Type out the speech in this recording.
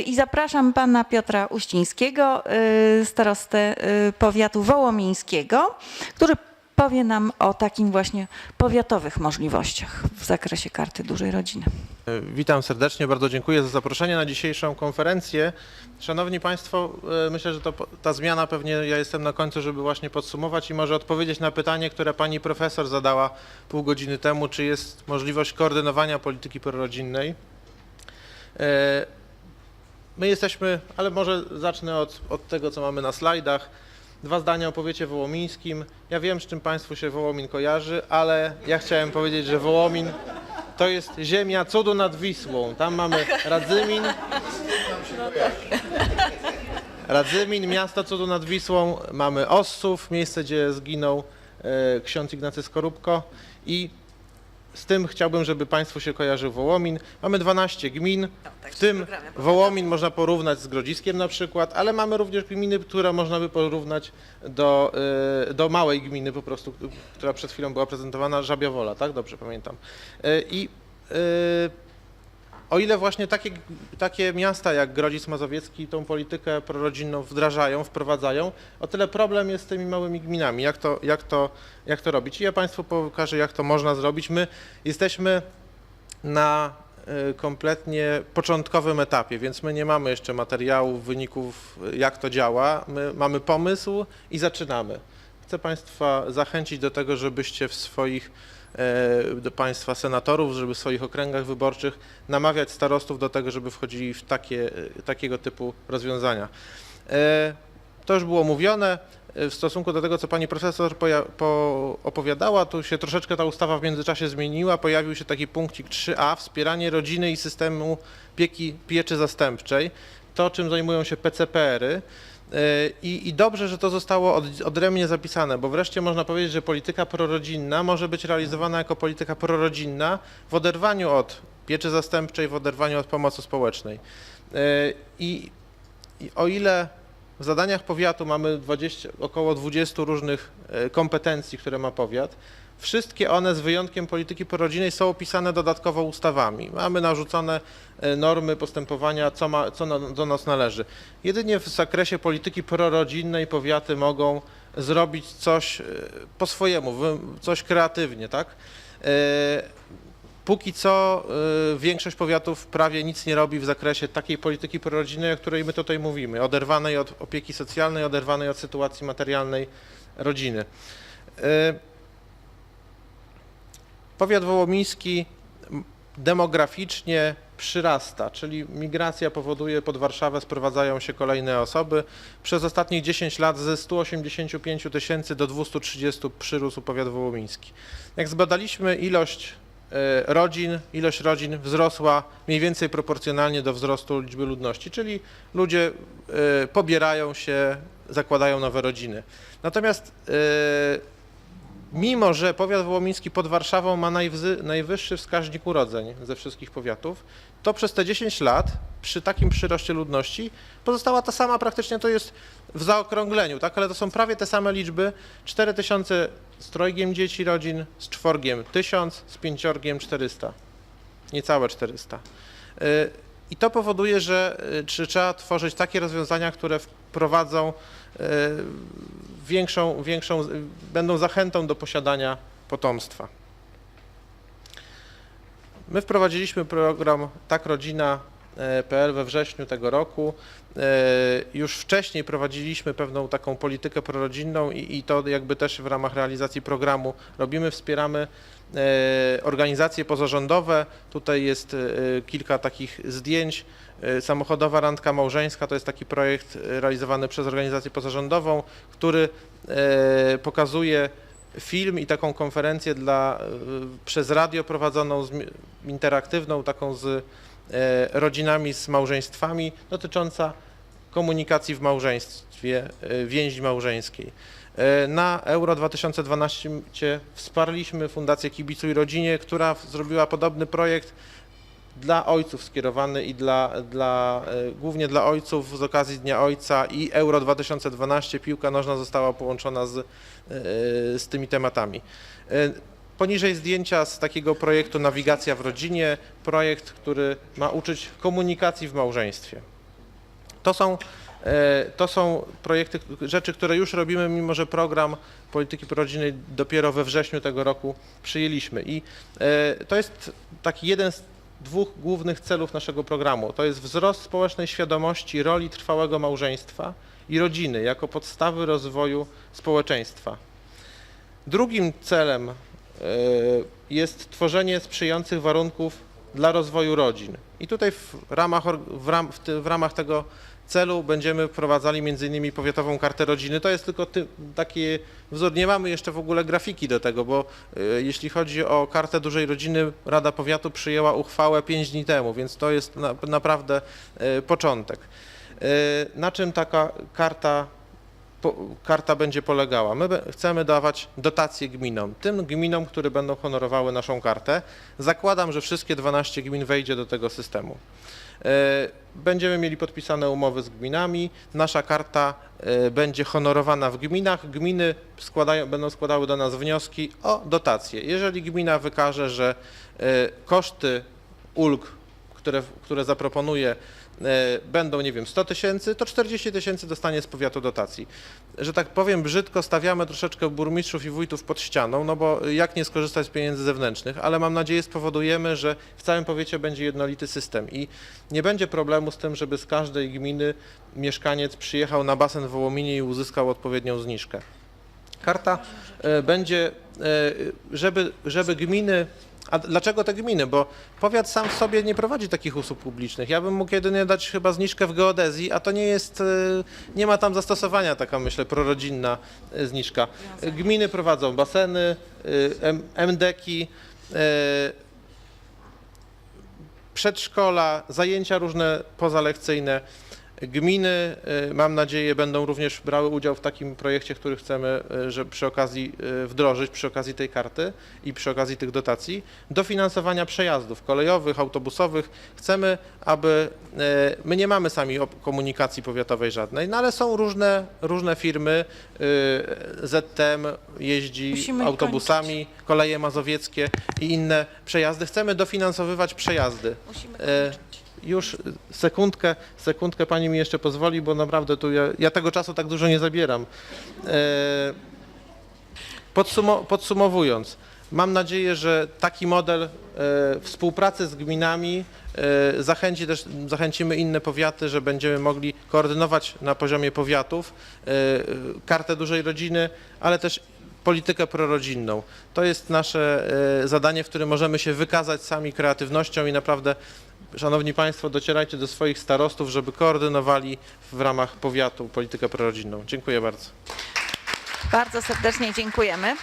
i zapraszam pana Piotra Uścińskiego, y, starostę y, powiatu wołomińskiego, który powie nam o takim właśnie powiatowych możliwościach w zakresie karty dużej rodziny. E, Witam serdecznie, bardzo dziękuję za zaproszenie na dzisiejszą konferencję. Szanowni Państwo, e, myślę, że to, ta zmiana pewnie ja jestem na końcu, żeby właśnie podsumować i może odpowiedzieć na pytanie, które pani profesor zadała pół godziny temu, czy jest możliwość koordynowania polityki prorodzinnej. My jesteśmy, ale może zacznę od, od tego, co mamy na slajdach. Dwa zdania o powiecie wołomińskim. Ja wiem, z czym Państwu się Wołomin kojarzy, ale ja chciałem powiedzieć, że Wołomin to jest ziemia cudu nad Wisłą. Tam mamy Radzymin. Radzymin, miasto cudu nad Wisłą. Mamy Ossów, miejsce, gdzie zginął e, ksiądz Ignacy Skorupko. I z tym chciałbym, żeby Państwu się kojarzył Wołomin. Mamy 12 gmin, w tym Wołomin można porównać z Grodziskiem na przykład, ale mamy również gminy, które można by porównać do, e, do małej gminy po prostu, która przed chwilą była prezentowana, Żabiowola, tak? Dobrze pamiętam. E, I e, o ile właśnie takie, takie miasta jak Grodzisk Mazowiecki tą politykę prorodzinną wdrażają, wprowadzają, o tyle problem jest z tymi małymi gminami, jak to, jak to, jak to robić. I ja Państwu pokażę, jak to można zrobić. My jesteśmy na y, kompletnie początkowym etapie, więc my nie mamy jeszcze materiałów, wyników, y, jak to działa. My mamy pomysł i zaczynamy. Chcę Państwa zachęcić do tego, żebyście w swoich, do Państwa senatorów, żeby w swoich okręgach wyborczych namawiać starostów do tego, żeby wchodzili w takie, e, takiego typu rozwiązania. E, To już było mówione. E, W stosunku do tego, co pani profesor opowiadała, tu się troszeczkę ta ustawa w międzyczasie zmieniła. Pojawił się taki punkcik 3a, wspieranie rodziny i systemu pieki, pieczy zastępczej. To, czym zajmują się PCPR-y. E, I, I dobrze, że to zostało od, odrębnie zapisane, bo wreszcie można powiedzieć, że polityka prorodzinna może być realizowana jako polityka prorodzinna w oderwaniu od pieczy zastępczej, w oderwaniu od pomocy społecznej. E, I, i o ile w zadaniach powiatu mamy 20, około 20 różnych e, kompetencji, które ma powiat, wszystkie one z wyjątkiem polityki prorodzinnej są opisane dodatkowo ustawami. Mamy narzucone e, normy postępowania, co, ma, co na, do nas należy. Jedynie w zakresie polityki prorodzinnej powiaty mogą zrobić coś e, po swojemu, coś kreatywnie, tak? E, Póki co większość powiatów prawie nic nie robi w zakresie takiej polityki prorodzinnej, o której my tutaj mówimy, oderwanej od opieki socjalnej, oderwanej od sytuacji materialnej rodziny. Powiat wołomiński demograficznie przyrasta, czyli migracja powoduje pod Warszawę sprowadzają się kolejne osoby. Przez ostatnich 10 lat ze 185 tysięcy do 230 przyrósł powiat wołomiński. Jak zbadaliśmy ilość e, rodzin, ilość rodzin wzrosła mniej więcej proporcjonalnie do wzrostu liczby ludności, czyli ludzie e, pobierają się, zakładają nowe rodziny. Natomiast e, mimo, że powiat wołomiński pod Warszawą ma najwyższy wskaźnik urodzeń ze wszystkich powiatów, to przez te 10 lat przy takim przyroście ludności pozostała ta sama praktycznie, to jest w zaokrągleniu, tak, ale to są prawie te same liczby, 4000 z trojgiem dzieci rodzin, z czworgiem 1000, z pięciorgiem 400, niecałe 400. Y, I to powoduje, że y, czy trzeba tworzyć takie rozwiązania, które wprowadzą y, większą, większą, będą zachętą do posiadania potomstwa. My wprowadziliśmy program Tak Rodzina.pl we wrześniu tego roku. E, Już wcześniej prowadziliśmy pewną taką politykę prorodzinną i, i to jakby też w ramach realizacji programu robimy, wspieramy e, organizacje pozarządowe. Tutaj jest e, kilka takich zdjęć. E, Samochodowa randka małżeńska to jest taki projekt e, realizowany przez organizację pozarządową, który e, pokazuje film i taką konferencję dla, e, przez radio prowadzoną, interaktywną, taką z e, rodzinami, z małżeństwami, dotycząca komunikacji w małżeństwie, e, więzi małżeńskiej. E, Na Euro 2012 wsparliśmy Fundację Kibicuj Rodzinie, która zrobiła podobny projekt dla ojców skierowany i dla, dla, e, głównie dla ojców z okazji Dnia Ojca i Euro 2012 piłka nożna została połączona z, e, z tymi tematami. Poniżej zdjęcia z takiego projektu Nawigacja w rodzinie, projekt, który ma uczyć komunikacji w małżeństwie. To są, e, to są projekty, rzeczy, które już robimy, mimo że program polityki prorodzinnej dopiero we wrześniu tego roku przyjęliśmy. I e, to jest taki jeden z dwóch głównych celów naszego programu. To jest wzrost społecznej świadomości roli trwałego małżeństwa i rodziny jako podstawy rozwoju społeczeństwa. Drugim celem jest tworzenie sprzyjających warunków dla rozwoju rodzin. I tutaj w ramach, w ram, w, ty, w ramach tego celu będziemy wprowadzali m.in. powiatową kartę rodziny. To jest tylko ty, taki wzór. Nie mamy jeszcze w ogóle grafiki do tego, bo e, jeśli chodzi o kartę dużej rodziny, Rada Powiatu przyjęła uchwałę 5 dni temu, więc to jest na, naprawdę e, początek. E, na czym taka karta karta będzie polegała. My chcemy dawać dotacje gminom, tym gminom, które będą honorowały naszą kartę. Zakładam, że wszystkie 12 gmin wejdzie do tego systemu. E, Będziemy mieli podpisane umowy z gminami. Nasza karta e, będzie honorowana w gminach. Gminy składają, będą składały do nas wnioski o dotacje. Jeżeli gmina wykaże, że e, koszty ulg, które, które zaproponuje, będą, nie wiem, 100 tysięcy, to 40 tysięcy dostanie z powiatu dotacji. Że tak powiem brzydko, stawiamy troszeczkę burmistrzów i wójtów pod ścianą, no bo jak nie skorzystać z pieniędzy zewnętrznych, ale mam nadzieję spowodujemy, że w całym powiecie będzie jednolity system i nie będzie problemu z tym, żeby z każdej gminy mieszkaniec przyjechał na basen w Wołominie i uzyskał odpowiednią zniżkę. Karta e, będzie, e, żeby, żeby gminy. A dlaczego te gminy? Bo powiat sam w sobie nie prowadzi takich usług publicznych. Ja bym mógł jedynie dać chyba zniżkę w geodezji, a to nie jest, e, nie ma tam zastosowania taka, myślę, prorodzinna e, zniżka. Gminy prowadzą baseny, e, MDeki, przedszkola, zajęcia różne pozalekcyjne. Gminy, y, mam nadzieję, będą również brały udział w takim projekcie, który chcemy y, że przy okazji y, wdrożyć, przy okazji tej karty i przy okazji tych dotacji, dofinansowania przejazdów kolejowych, autobusowych. Chcemy, aby, my nie mamy sami komunikacji powiatowej żadnej, no ale są różne, różne firmy, ZTM jeździ Musimy autobusami, koleje mazowieckie i inne przejazdy. Chcemy dofinansowywać przejazdy. Musimy E, Już sekundkę, sekundkę pani mi jeszcze pozwoli, bo naprawdę tu ja, ja tego czasu tak dużo nie zabieram. E, Podsumo, podsumowując, mam nadzieję, że taki model e, współpracy z gminami e, zachęci też, zachęcimy inne powiaty, że będziemy mogli koordynować na poziomie powiatów kartę dużej rodziny, ale też politykę prorodzinną. To jest nasze e, zadanie, w którym możemy się wykazać sami kreatywnością i naprawdę, Szanowni Państwo, docierajcie do swoich starostów, żeby koordynowali w ramach powiatu politykę prorodzinną. Dziękuję bardzo. Bardzo serdecznie dziękujemy.